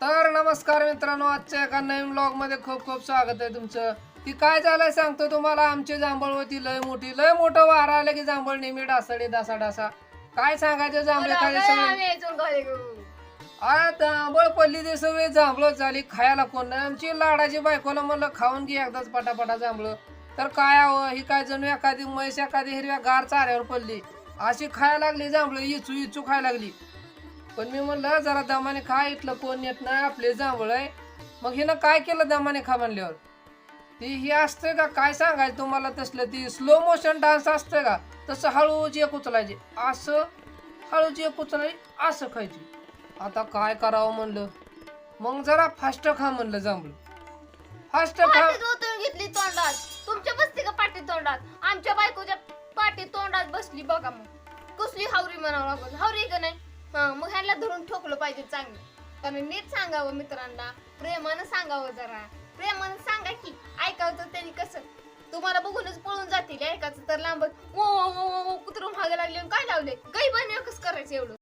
तर नमस्कार मित्रांनो आजच्या एका नवीन ब्लॉगमध्ये खूप खूप स्वागत आहे तुमचं. ती काय झालंय सांगतो तुम्हाला आमची जांभळ होती लय मोठी. लय मोठं वारा आलं की जांभळ नेहमी डासाडे डासा डासा काय सांगायचं जांभळे खाली सगळे आ जांभळ पडली ते सगळे जांभळ झाली खायला कोण नाही. आमची लाडाची बायकोला म्हणलं खाऊन घे एकदाच पटापटा जांभळ. तर काय हवं ही काय जणू एखादी म्हैस एखादी हिरव्या गार चाऱ्यावर पडली. अशी खायला लागली जांभळ इचू इचू खायला लागली. पण मी म्हणलं जरा दमाने खा इथलं कोण येत नाही आपले जांभळ आहे. मग हिनं काय केलं दमाने खा म्हणल्यावर? ती ही असतंय का? काय सांगायचं तुम्हाला तसलं? ती स्लो मोशन डान्स असतंय का? तसं हळू जे उचलायचे. असं हळू एक उचलायची असं खायची. आता काय करावं म्हणलं? मग जरा फास्ट खा म्हणलं जांभळ. फास्ट खा. पाटीत ओतून घेतली तोंडात. तुमच्या बसती का पाटी तोंडात? आमच्या बायकोच्या पाटी तोंडात बसली बघा मग. कसली हावरी म्हणावं लागल. हावरी का नाही? मग ह्याला धरून ठोकलं पाहिजे चांगलं. कारण नीट सांगावं मित्रांना प्रेमानं सांगावं जरा. प्रेमानं सांगा की ऐकावं तर त्यांनी कसं? तुम्हाला बघूनच पळून जातील ऐकायचं तर लांब कुत्र मागे लागले काय लावले? गई बन कसं करायचं एवढं?